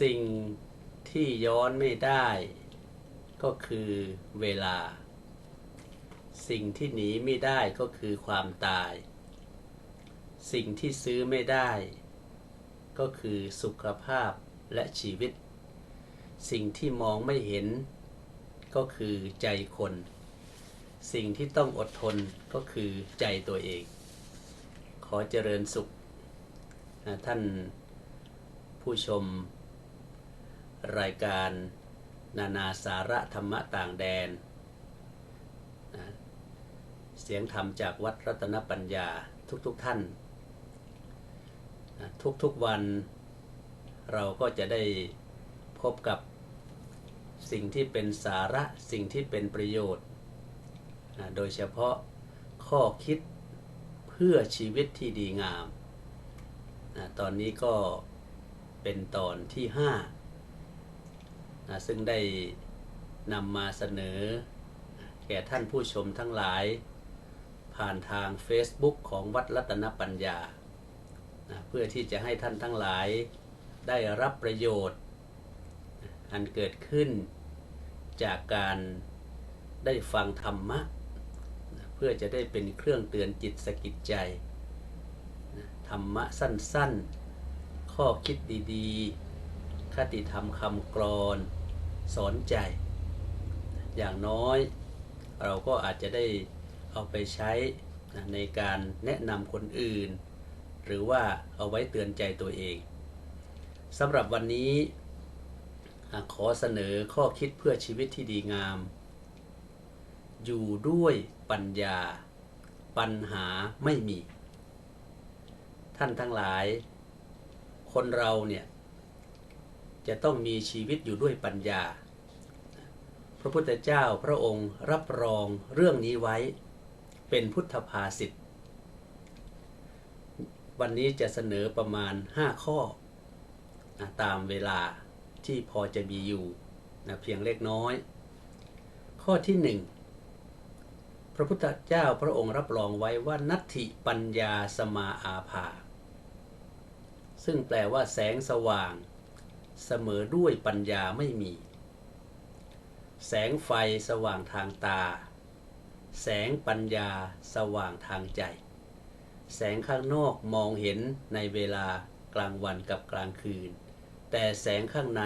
สิ่งที่ย้อนไม่ได้ ก็คือเวลา สิ่งที่หนีไม่ได้ก็คือความตาย สิ่งที่ซื้อไม่ได้ ก็คือสุขภาพและชีวิต สิ่งที่มองไม่เห็น ก็คือใจคน สิ่งที่ต้องอดทนก็คือใจตัวเอง ขอเจริญสุข ท่านผู้ชม รายการ นานาสาระธรรมะต่างแดนนะเสียงธรรมจากวัดรัตนปัญญาทุกๆทท่านนะทุกๆวันเราก็จะได้พบกับสิ่งที่เป็นสาระสิ่งที่เป็นประโยชน์นะโดยเฉพาะข้อคิดเพื่อชีวิตที่ดีงามนะตอนนี้ก็เป็นตอนที่5นะ ซึ่งได้นำมาเสนอ แก่ท่านผู้ชมทั้งหลาย ผ่านทาง Facebook ของวัดรัตนปัญญา เพื่อที่จะให้ท่านทั้งหลายได้รับประโยชน์ อันเกิดขึ้นจากการได้ฟังธรรมะ เพื่อจะได้เป็นเครื่องเตือนจิตสกิดใจ ธรรมะสั้นๆ ข้อคิดดีๆ คติธรรมคำกรอน สอนใจ อย่างน้อยเราก็อาจจะได้เอาไปใช้ในการแนะนำคนอื่น หรือว่าเอาไว้เตือนใจตัวเองสำหรับวันนี้ขอเสนอข้อคิดเพื่อชีวิตที่ดีงาม อยู่ด้วยปัญญา ปัญหาไม่มี ท่านทั้งหลาย คนเราเนี่ย จะต้องมีชีวิตอยู่ด้วยปัญญา พระพุทธเจ้าพระองค์รับรองเรื่องนี้ไว้ เป็นพุทธภาษิตวันนี้จะเสนอประมาณ 5 ข้อนะตามเวลาที่พอจะมีอยู่นะเพียงเล็กน้อย ข้อที่หนึ่งพระพุทธเจ้าพระองค์รับรองไว้ว่านัตถิปัญญาสมาอาภา ซึ่งแปลว่าแสงสว่าง เสมอด้วยปัญญาไม่มี แสงไฟสว่างทางตา แสงปัญญาสว่างทางใจ แสงข้างนอกมองเห็นในเวลากลางวันกับกลางคืน แต่แสงข้างใน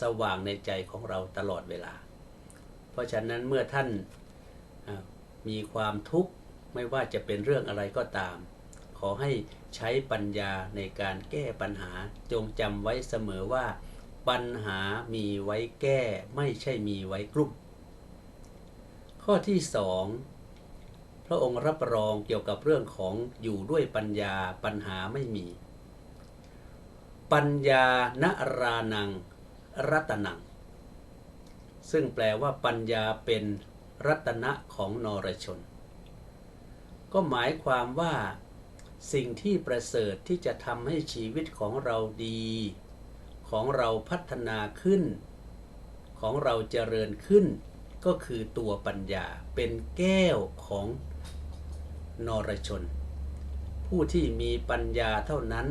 สว่างในใจของเราตลอดเวลา เพราะฉะนั้นเมื่อท่านมีความทุกข์ไม่ว่าจะเป็นเรื่องอะไรก็ตาม อให้ใช้ปัญญาในการแก้ปัญหาจงจำไว้เสมอว่า ปัญหามีไว้แก้ไม่ใช่มีไว้กลุ่มข้อที่สองพระองค์รับรองเกี่ยวกับเรื่องของอยู่ด้วยปัญญาปัญหาไม่มี ปัญญานรานังรัตนัง ซึ่งแปลว่าปัญญาเป็นรัตนะของนรชน ก็หมายความว่า สิ่งที่ประเสริฐที่จะทำให้ชีวิตของเราดี ของเราพัฒนาขึ้น ของเราเจริญขึ้น ก็คือตัวปัญญาเป็นแก้วของนรชน ผู้ที่มีปัญญาเท่านั้น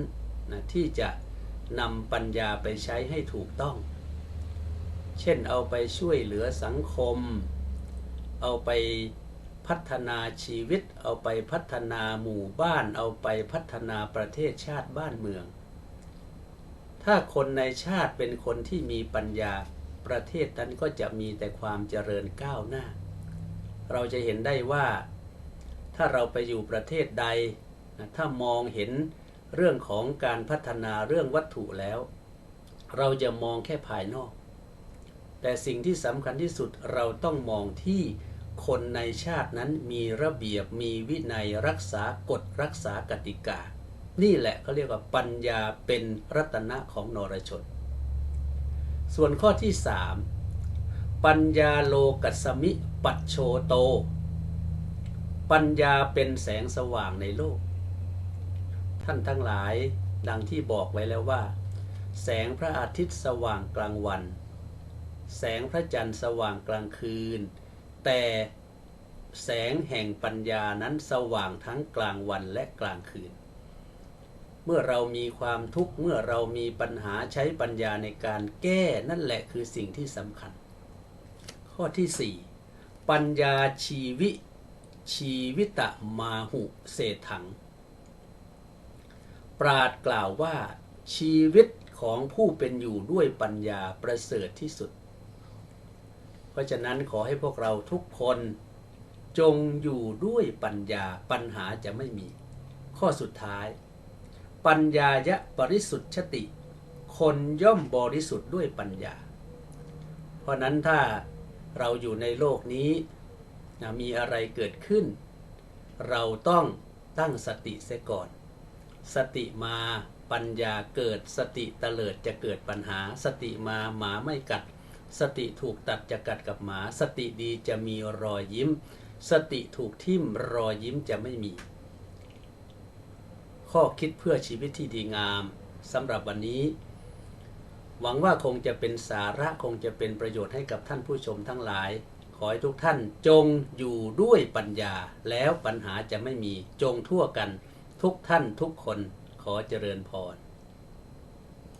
นะที่จะนำปัญญาไปใช้ให้ถูกต้อง เช่นเอาไปช่วยเหลือสังคม เอาไป พัฒนาชีวิต เอาไปพัฒนาหมู่บ้าน เอาไปพัฒนาประเทศชาติบ้านเมือง ถ้าคนในชาติเป็นคนที่มีปัญญาประเทศนั้นก็จะมีแต่ความเจริญก้าวหน้า เราจะเห็นได้ว่า ถ้าเราไปอยู่ประเทศใด ถ้ามองเห็นเรื่องของการพัฒนาเรื่องวัตถุแล้ว เราจะมองแค่ภายนอก แต่สิ่งที่สำคัญที่สุดเราต้องมองที่ คนในชาตินั้นมีระเบียบมีวินัยรักษากฎรักษากติกา นี่แหละเขาเรียกว่าปัญญาเป็นรัตนะของนรชน ส่วนข้อที่สามปัญญาโลกัสมิปัจโชโต ปัญญาเป็นแสงสว่างในโลก ท่านทั้งหลายดังที่บอกไว้แล้วว่า แสงพระอาทิตย์สว่างกลางวัน แสงพระจันทร์สว่างกลางคืน แต่แสงแห่งปัญญานั้นสว่างทั้งกลางวันและกลางคืน เมื่อเรามีความทุกข์เมื่อเรามีปัญหาใช้ปัญญาในการแก้นั่นแหละคือสิ่งที่สำคัญ ข้อที่ 4 ปัญญาชีวิชีวิตะมาหุเศถัง ปราดกล่าวว่าชีวิตของผู้เป็นอยู่ด้วยปัญญาประเสริฐที่สุด เพราะฉะนั้นขอให้พวกเราทุกคน จงอยู่ด้วยปัญญาปัญหาจะไม่มี ข้อสุดท้าย ปัญญายะบริสุทธิ์ชติ คนย่อมบริสุทธิ์ด้วยปัญญา เพราะนั้นถ้าเราอยู่ในโลกนี้นะมีอะไรเกิดขึ้น เราต้องตั้งสติเสียก่อน สติมาปัญญาเกิดสติเตลิดจะเกิดปัญหา สติมาหมาไม่กัด สติถูกตัดจะกัดกับหมา สติดีจะมีรอยยิ้ม สติถูกทิ่มรอยยิ้มจะไม่มี ข้อคิดเพื่อชีวิตที่ดีงามสำหรับวันนี้ หวังว่าคงจะเป็นสาระคงจะเป็นประโยชน์ให้กับท่านผู้ชมทั้งหลาย ขอให้ทุกท่านจงอยู่ด้วยปัญญา แล้วปัญหาจะไม่มีจงทั่วกัน ทุกท่านทุกคนขอเจริญพร